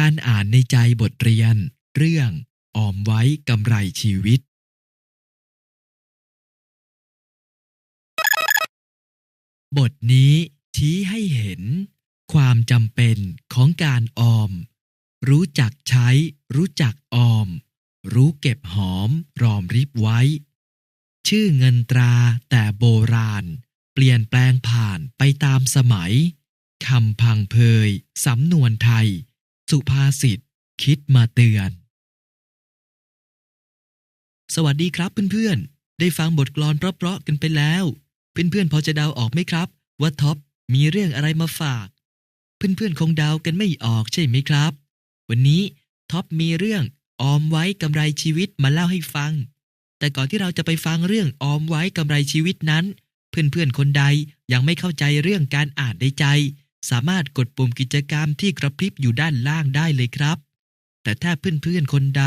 การอ่านในใจบทเรียน เรื่องออมไว้กำไรชีวิต บทนี้ชี้ให้เห็น ความจำเป็นของการออม รู้จักใช้ รู้จักออม รู้เก็บหอม รอมริบไว้ ชื่อเงินตราแต่โบราณ เปลี่ยนแปลงผ่านไปตามสมัยคำพังเพยสำนวนไทย สุภาษิตคิดมาเตือน สวัสดีครับเพื่อนๆ ได้ฟังบทกลอนเพราะๆกันไปแล้ว เพื่อนๆพอจะเดาออกไหมครับ ว่าท็อปมีเรื่องอะไรมาฝาก เพื่อนๆคงเดากันไม่ออกใช่ไหมครับ วันนี้ท็อปมีเรื่องออมไว้กำไรชีวิตมาเล่าให้ฟัง แต่ก่อนที่เราจะไปฟังเรื่องออมไว้กำไรชีวิตนั้น เพื่อนๆคนใดยังไม่เข้าใจเรื่องการอ่านในใจ สามารถกดปุ่มกิจกรรมที่กระพริบอยู่ด้านล่างได้เลยครับ แต่ถ้าเพื่อนๆคนใด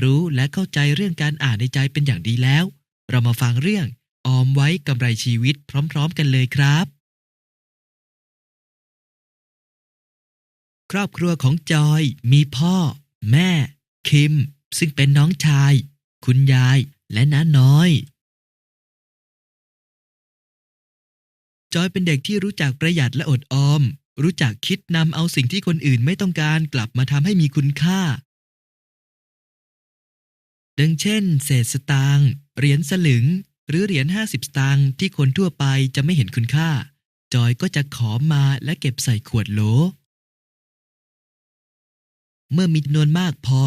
รู้และเข้าใจเรื่องการอ่านในใจเป็นอย่างดีแล้ว เรามาฟังเรื่องออมไว้กำไรชีวิตพร้อมๆ กันเลยครับ ครอบครัวของจอยมีพ่อ แม่ คิม ซึ่งเป็นน้องชาย คุณยายและน้าน้อย จอยเป็นเด็กที่รู้จักประหยัดและอดออม รู้จักคิดนำเอาสิ่งที่คนอื่นไม่ต้องการกลับมาทำให้มีคุณค่า ดังเช่น เศษสตางค์เหรียญสลึง หรือเหรียญ50 สตางค์ที่คนทั่วไปจะไม่เห็นคุณค่า จอยก็จะขอมาและเก็บใส่ขวดโหล เมื่อมีจำนวนมากพอ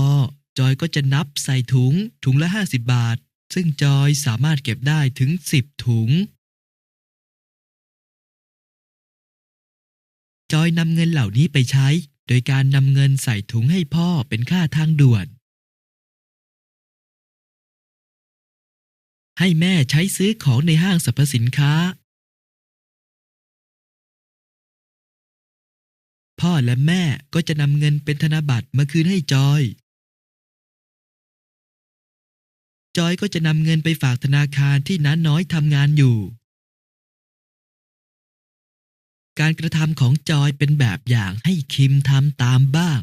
จอยก็จะนับใส่ถุง ถุงละ 50 บาท ซึ่งจอยสามารถเก็บได้ถึง 10 ถุง จอยนำเงินเหล่านี้ไปใช้ โดยการนำเงินใส่ถุงให้พ่อเป็นค่าทางด่วน ให้แม่ใช้ซื้อของในห้างสรรพสินค้า พ่อและแม่ก็จะนำเงินเป็นธนบัตรมาคืนให้จอย จอยก็จะนำเงินไปฝากธนาคารที่น้าน้อยทำงานอยู่ การกระทำของจอยเป็นแบบอย่างให้คิมทำตามบ้าง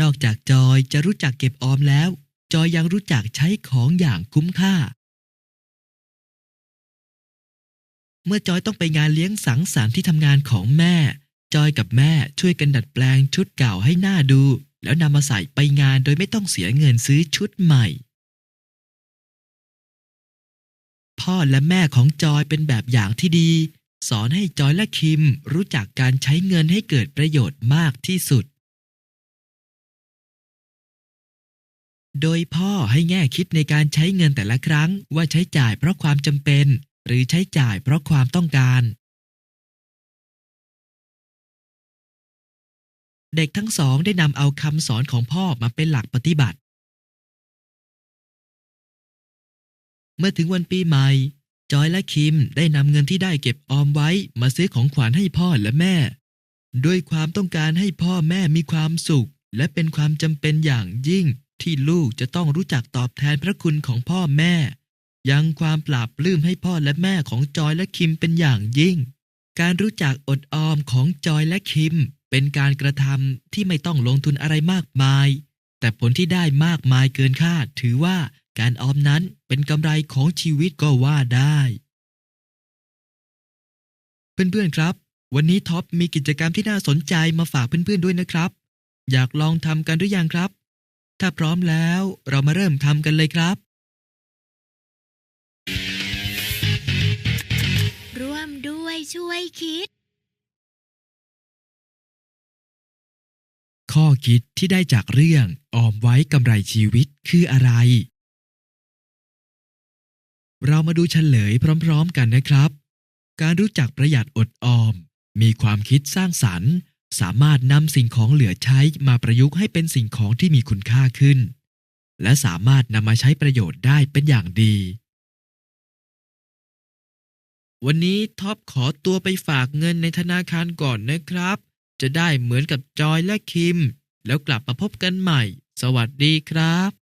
นอกจากจอยจะรู้จักเก็บออมแล้ว จอยยังรู้จักใช้ของอย่างคุ้มค่า เมื่อจอยต้องไปงานเลี้ยงสังสรรค์ที่ทำงานของแม่ จอยกับแม่ช่วยกันดัดแปลงชุดเก่าให้หน่าดู แล้วนำมาใส่ไปงานโดยไม่ต้องเสียเงินซื้อชุดใหม่ พ่อและแม่ของจอยเป็นแบบอย่างที่ดี สอนให้จอยและคิมรู้จักการใช้เงินให้เกิดประโยชน์มากที่สุด โดยพ่อให้แง่คิดในการใช้เงินแต่ละครั้งว่าใช้จ่ายเพราะความจำเป็น หรือใช้จ่ายเพราะความต้องการ เด็กทั้งสองได้นำเอาคำสอนของพ่อมาเป็นหลักปฏิบัติ เมื่อถึงวันปีใหม่ จอยและคิมได้นำเงินที่ได้เก็บออมไว้มาซื้อของขวัญให้พ่อและแม่ ด้วยความต้องการให้พ่อแม่มีความสุข และเป็นความจำเป็นอย่างยิ่งที่ลูกจะต้องรู้จักตอบแทนพระคุณของพ่อแม่ ยังความปราบปลื้มให้พ่อและแม่ของจอยและคิมเป็นอย่างยิ่ง การรู้จักอดออมของจอยและคิม เป็นการกระทำที่ไม่ต้องลงทุนอะไรมากมาย แต่ผลที่ได้มากมายเกินคาดถือว่า การออมนั้นเป็นกำไรของชีวิตก็ว่าได้ เพื่อนๆครับ วันนี้ท็อปมีกิจกรรมที่น่าสนใจมาฝากเพื่อนๆด้วยนะครับ อยากลองทำกันหรือยังครับ ถ้าพร้อมแล้วเรามาเริ่มทำกันเลยครับ ร่วมด้วยช่วยคิด ข้อคิดที่ได้จากเรื่องออมไว้กำไรชีวิตคืออะไร เรามาดูเฉลยพร้อมๆกันนะครับ การรู้จักประหยัดอดออม มีความคิดสร้างสรรค์ สามารถนำสิ่งของเหลือใช้มาประยุกต์ให้เป็นสิ่งของที่มีคุณค่าขึ้น และสามารถนำมาใช้ประโยชน์ได้เป็นอย่างดี วันนี้ท็อปขอตัวไปฝากเงินในธนาคารก่อนนะครับ จะได้เหมือนกับจอยและคิม แล้วกลับมาพบกันใหม่ สวัสดีครับ